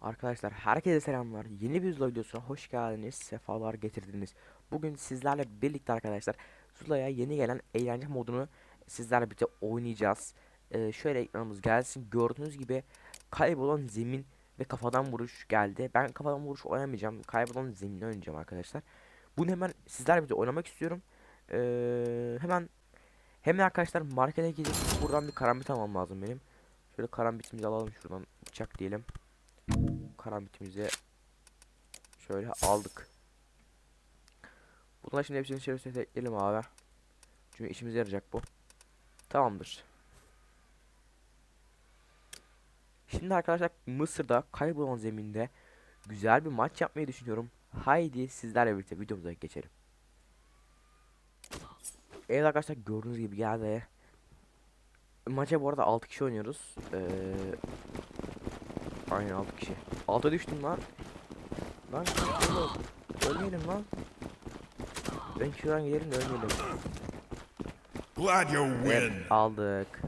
Arkadaşlar herkese selamlar. Yeni bir Zula videosuna hoş geldiniz. Sefalar getirdiniz. Bugün sizlerle birlikte arkadaşlar Zula'ya yeni gelen eğlence modunu sizlerle birlikte oynayacağız. Ee, şöyle ekranımız gelsin. Gördüğünüz gibi kaybolan zemin ve kafadan vuruş geldi. Ben kafadan vuruş oynamayacağım. Kaybolan zemini oynayacağım arkadaşlar. Bunu hemen sizlerle birlikte oynamak istiyorum. Ee, hemen hemen arkadaşlar markete gidip buradan bir karambit almam lazım benim. Şöyle karambitimizi alalım şuradan bıçak diyelim karambitimizi şöyle aldık. Bunlar şimdi hepsini şöyle ekleyelim abi. Çünkü işimize yarayacak bu. Tamamdır. Şimdi arkadaşlar Mısır'da kaybolan zeminde güzel bir maç yapmayı düşünüyorum. Haydi sizlerle birlikte videomuza geçelim. Evet arkadaşlar gördüğünüz gibi geldi. Maça bu arada 6 kişi oynuyoruz. Ee, aynen 6 kişi. Alta düştüm lan. Lan ölmeyelim lan. Ben şuradan gidelim de ölmeyelim. Glad you win. Evet aldık.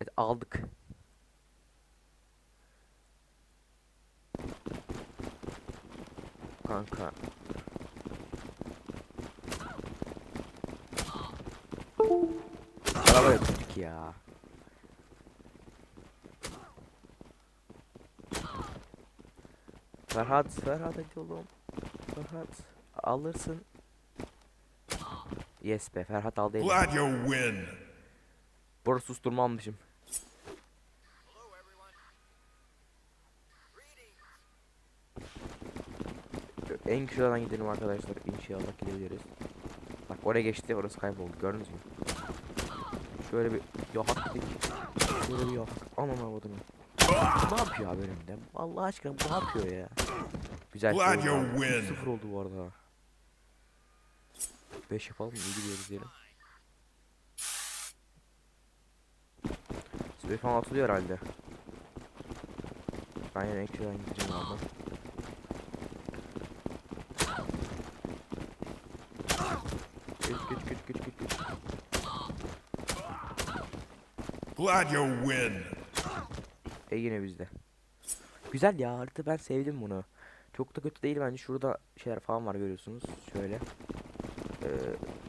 Evet aldık. Kanka. Arabaya tuttuk ya. Ferhat, Ferhat hadi oğlum. Ferhat alırsın. Yes be Ferhat aldı elini. Glad you win. Burada susturma almışım. En şuradan gidelim arkadaşlar. İnşallah gidebiliriz. Bak oraya geçti. Orası kayboldu. Gördünüz mü? Şöyle bir yahak dedik. Şöyle bir yahak. Aman avadını. Ne yapıyor abi önümde? Allah aşkına bu ne yapıyor ya? Güzel. Glad you win. 3-0 oldu bu arada. 5 yapalım iyi gidiyoruz diyelim. Spray falan atılıyor herhalde. Ben yine ekşiden gideceğim abi. Güç güç güç güç güç güç. Glad you win. E yine bizde. Güzel ya harita ben sevdim bunu. Çok da kötü değil bence. Şurada şeyler falan var görüyorsunuz. Şöyle. Ee,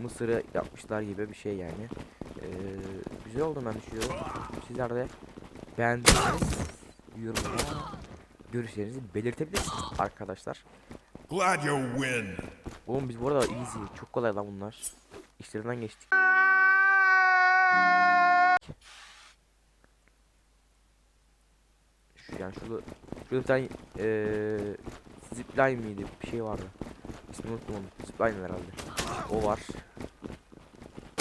Mısır'ı yapmışlar gibi bir şey yani. Ee, güzel oldu ben düşünüyorum. Sizler de beğendiyseniz yorumlara görüşlerinizi belirtebilirsiniz arkadaşlar. Glad you win. Oğlum biz bu arada easy. Çok kolay lan bunlar. İşlerinden geçtik. Şu yani şurada şurada bir tane eee zipline miydi? Bir şey vardı. İsmini unuttum onu. Zipline herhalde. O var.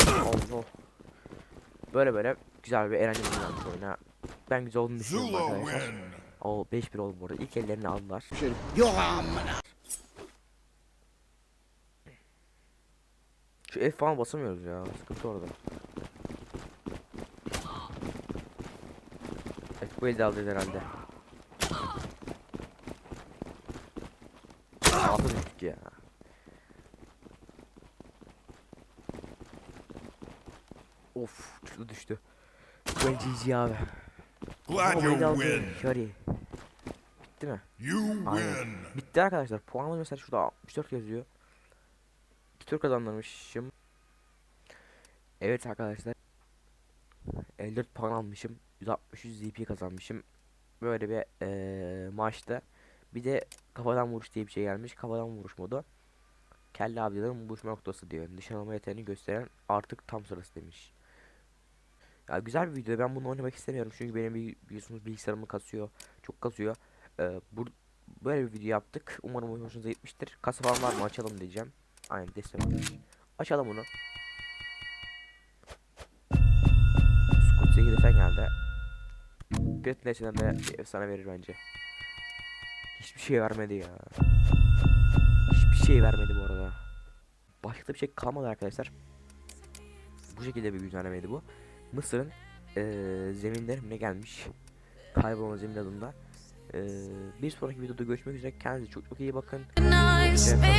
Allah. Böyle böyle güzel bir eğlenceli bir oyuna. Ben güzel olduğunu düşünüyorum arkadaşlar. win. O 5-1 oldu bu arada. İlk ellerini aldılar. Şu F falan basamıyoruz ya. Sıkıntı orada. Evet bu elde alacağız herhalde. Altı düştük ya. Of şurada düştü. Ben GG abi. Glad you aldı. win. Şöyle. Bitti mi? You win. Bitti arkadaşlar. Puanımız mesela şurada 64 yazıyor. 2 tur kazanmışım. Evet arkadaşlar. 54 puan almışım. 163 ZP kazanmışım. Böyle bir eee maçta. Bir de kafadan vuruş diye bir şey gelmiş. Kafadan vuruş modu. Kelle abilerin buluşma noktası diyor. Nişan alma yeteneğini gösteren artık tam sırası demiş. Ya güzel bir video. Ben bunu oynamak istemiyorum. Çünkü benim bir biliyorsunuz bilgisayarımı kasıyor. Çok kasıyor. Ee, bu böyle bir video yaptık. Umarım hoşunuza gitmiştir. Kasa falan var mı açalım diyeceğim. Aynen destek. Açalım bunu. 8 desen geldi. Great Legend'den de efsane verir bence. Hiçbir şey vermedi ya. Hiçbir şey vermedi bu arada. Başka da bir şey kalmadı arkadaşlar. Bu şekilde bir güncellemeydi bu. Mısır'ın eee zeminlerine gelmiş. Kaybolan zemin adında. Eee bir sonraki videoda görüşmek üzere. Kendinize çok çok iyi bakın. nice.